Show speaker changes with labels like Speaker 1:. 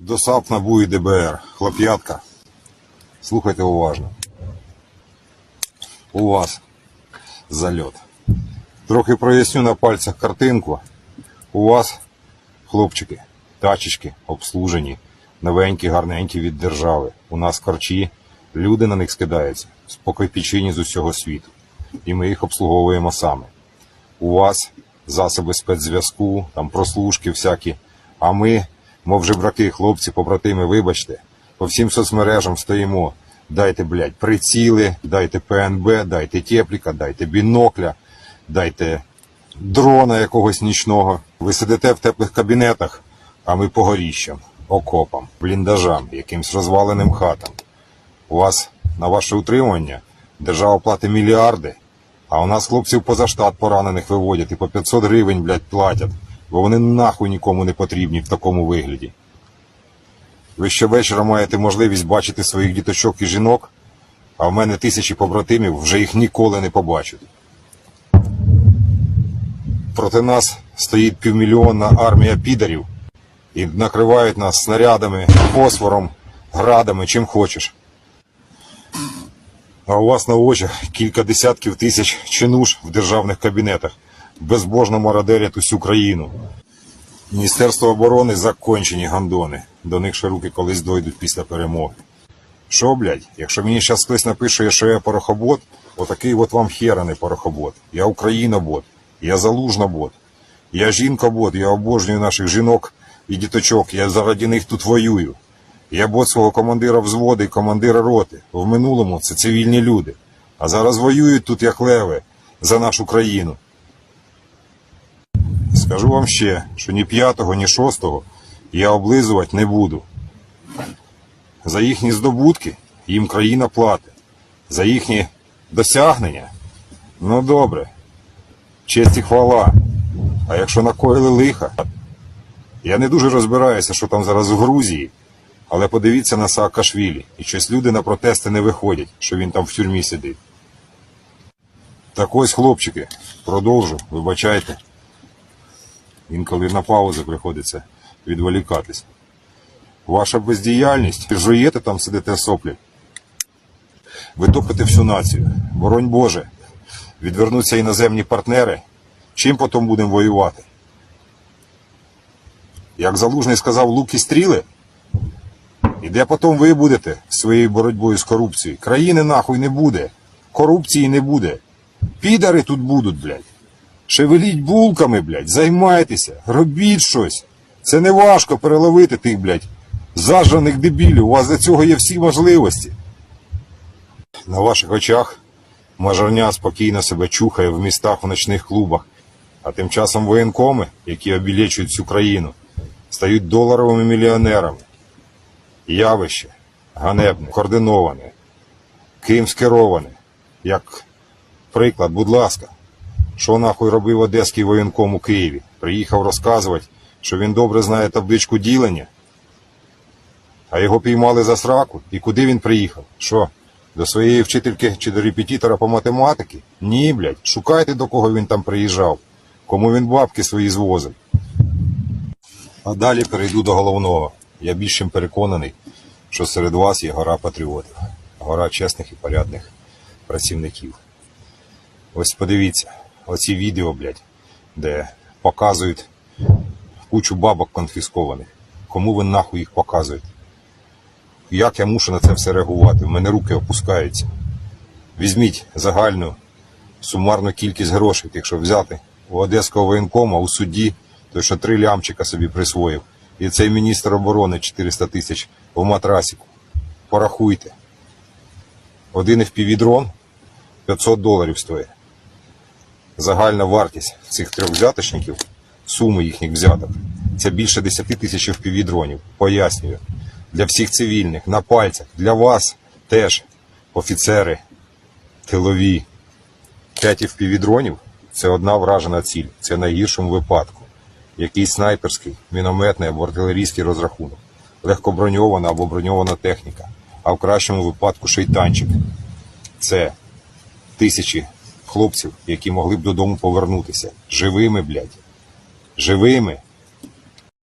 Speaker 1: До САП НАБУ і ДБР. Хлоп'ятка. Слухайте уважно. У вас зальот. Трохи проясню на пальцях картинку. У вас, хлопчики, тачечки обслужені, новенькі, гарненькі від держави. У нас корчі, люди на них скидаються по з усього світу. І ми їх обслуговуємо саме. У вас засоби спецзв'язку, там прослушки всякі. А ми, мов жебраки, хлопці, побратими, вибачте, по всім соцмережам стоїмо. Дайте, блядь, приціли, дайте ПНБ, дайте тепліка, дайте бінокля, дайте дрона якогось нічного. Ви сидите в теплих кабінетах, а ми по горіщам, окопам, бліндажам, якимсь розваленим хатам. У вас на ваше утримання держава платить мільярди, а у нас хлопців поза штат поранених виводять і по 500 гривень, блядь, платять, бо вони нахуй нікому не потрібні в такому вигляді. Ви щовечора маєте можливість бачити своїх діточок і жінок, а в мене тисячі побратимів вже їх ніколи не побачать. Проти нас стоїть півмільйонна армія підарів і накривають нас снарядами, фосфором, градами, чим хочеш. А у вас на очах кілька десятків тисяч чинуш в державних кабінетах безбожно мародерять усю країну. Міністерство оборони закончені гандони. До них ще руки колись дойдуть після перемоги. Що, блядь, якщо мені зараз хтось напише, що я порохобот, отакий от вам хера не порохобот. Я Українобот, я залужнобот, я жінкобот, я обожнюю наших жінок і діточок, я заради них тут воюю. Я бот свого командира взводу і командира роти. В минулому це цивільні люди. А зараз воюють тут як леви за нашу країну. Скажу вам ще, що ні п'ятого, ні шостого я облизувати не буду. За їхні здобутки їм країна платить. За їхні досягнення. Ну добре. Честь і хвала. А якщо накоїли лиха, я не дуже розбираюся, що там зараз в Грузії, але подивіться на Саакашвілі. І щось люди на протести не виходять, що він там в тюрмі сидить. Так ось, хлопчики, продовжу, вибачайте. Інколи на паузи приходиться відволікатись. Ваша бездіяльність, жуєте там, сидите соплі. Ви топите всю націю. Боронь Боже, відвернуться іноземні партнери. Чим потім будемо воювати? Як Залужний сказав, лук і стріли. І де потім ви будете своєю боротьбою з корупцією? Країни нахуй не буде. Корупції не буде. Підари тут будуть, блядь. Шевеліть булками, блядь, займайтеся, робіть щось. Це не важко переловити тих, блядь, зажраних дебілів. У вас для цього є всі можливості. На ваших очах мажорня спокійно себе чухає в містах в ночних клубах, а тим часом воєнкоми, які обілечують цю країну, стають доларовими мільйонерами. Явище ганебне, координоване, ким скероване. Як приклад, будь ласка, що нахуй робив одеський воєнком у Києві? Приїхав розказувати, що він добре знає табличку ділення, а його піймали за сраку. І куди він приїхав? Що? До своєї вчительки чи до репетитора по математики? Ні, блядь, шукайте, до кого він там приїжджав, кому він бабки свої звозив. А далі перейду до головного. Я більш чим переконаний, що серед вас є гора патріотів, гора чесних і порядних працівників. Ось подивіться, оці відео, блядь, де показують кучу бабок конфіскованих. Кому ви нахуй їх показуєте? Як я мушу на це все реагувати? В мене руки опускаються. Візьміть загальну сумарну кількість грошей, якщо взяти у одеського воєнкома у суді, той що три лямчика собі присвоїв, і цей міністр оборони 400 тисяч в матрасіку. Порахуйте. Один FPV-дрон 500 доларів стоїть. Загальна вартість цих трьох взяточників, суми їхніх взяток, це більше 10 тисяч FPV-дронів. Пояснюю. Для всіх цивільних, на пальцях, для вас теж офіцери, тилові. 5 FPV-дронів – це одна вражена ціль. Це в найгіршому випадку. Якийсь снайперський, мінометний або артилерійський розрахунок, легкоброньована або броньована техніка, а в кращому випадку шейтанчик. Це тисячі хлопців, які могли б додому повернутися. Живими, блядь. Живими.